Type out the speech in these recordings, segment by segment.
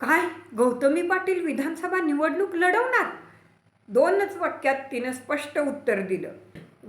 काय? गौतमी पाटील विधानसभा निवडणूक लढवणार? दोनच वाक्यात तिनं स्पष्ट उत्तर दिलं.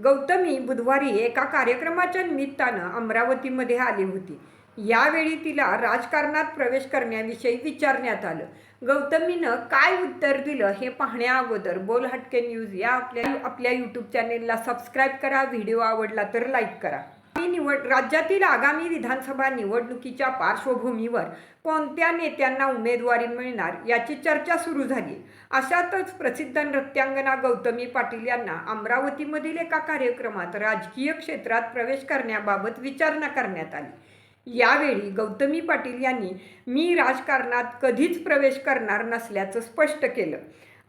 गौतमी बुधवारी एका कार्यक्रमाच्या निमित्तानं अमरावतीमध्ये आली होती. यावेळी तिला राजकारणात प्रवेश करण्याविषयी विचारण्यात आलं. गौतमीनं काय उत्तर दिलं हे पाहण्या अगोदर बोल हटके न्यूज या आपल्या आपल्या यूट्यूब चॅनेलला सबस्क्राईब करा. व्हिडिओ आवडला तर लाईक करा. निवड राज्यातील आगामी विधानसभा निवडणुकीच्या पार्श्वभूमीवर कोणत्या नेत्यांना उमेदवारी मिळणार याची चर्चा सुरू झाली. अशातच प्रसिद्ध नृत्यांगना गौतमी पाटील यांना अमरावतीमधील एका कार्यक्रमात राजकीय क्षेत्रात प्रवेश करण्याबाबत विचारणा करण्यात आली. यावेळी गौतमी पाटील यांनी मी राजकारणात कधीच प्रवेश करणार नसल्याचं स्पष्ट केलं.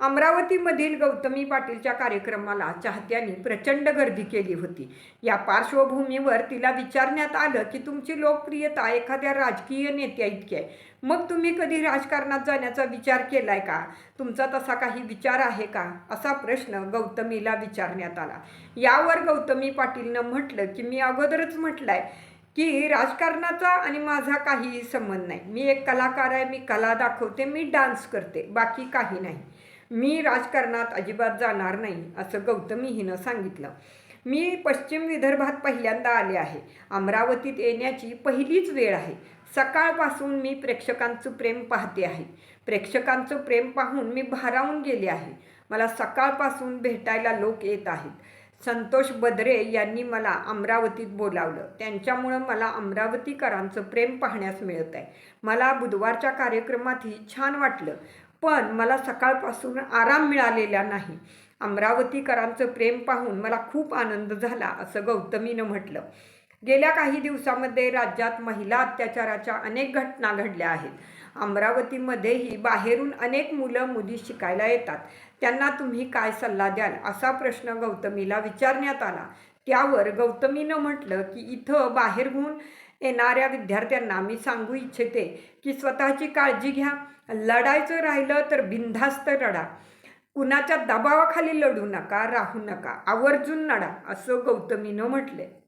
अमरावतीमधील गौतमी पाटीलच्या कार्यक्रमाला चाहत्यांनी प्रचंड गर्दी केली होती. या पार्श्वभूमीवर तिला विचारण्यात आलं की तुमची लोकप्रियता एखाद्या राजकीय नेत्या इतकी आहे. मग तुम्ही कधी राजकारणात जाण्याचा विचार केलाय का? तुमचा तसा काही विचार आहे का? असा प्रश्न गौतमीला विचारण्यात आला. यावर गौतमी पाटीलनं म्हटलं की मी अगोदरच म्हटलंय की राजकारणाचा आणि माझा काहीही संबंध नाही. मी एक कलाकार आहे मी कला दाखवते मी डान्स करते बाकी काही नाही. मी राजकारणात अजिबात जाणार नाही असं गौतमी हिनं सांगितलं. मी पश्चिम विदर्भात पहिल्यांदा आले आहे. अमरावतीत येण्याची पहिलीच वेळ आहे. सकाळपासून मी प्रेक्षकांचं प्रेम पाहते आहे. प्रेक्षकांचं प्रेम पाहून मी भारावून गेले आहे. मला सकाळपासून भेटायला लोक येत आहेत. संतोष बद्रे यांनी मला अमरावतीत बोलावलं. त्यांच्यामुळं मला अमरावतीकरांचं प्रेम पाहण्यास मिळत आहे मला बुधवारच्या कार्यक्रमातही छान वाटलं. पण मला सकाळपासून आराम मिळालेला नाही. अमरावतीकरांचं प्रेम पाहून मला खूप आनंद झाला असं गौतमीनं म्हटलं. गेल्या काही दिवसामध्ये राज्यात महिला अत्याचाराच्या अनेक घटना घडल्या आहेत. अमरावतीमध्येही बाहेरून अनेक मुलं मुली शिकायला येतात. त्यांना तुम्ही काय सल्ला द्याल? असा प्रश्न गौतमीला विचारण्यात आला. त्यावर गौतमीनं म्हटलं की इथं बाहेरहून येणाऱ्या विद्यार्थ्यांना मी सांगू इच्छिते की स्वतःची काळजी घ्या. लढायचं राहिलं तर बिनधास्त लढा. कुणाच्या दबावाखाली लढू नका राहू नका. आवर्जून लढा असं गौतमीनं म्हटले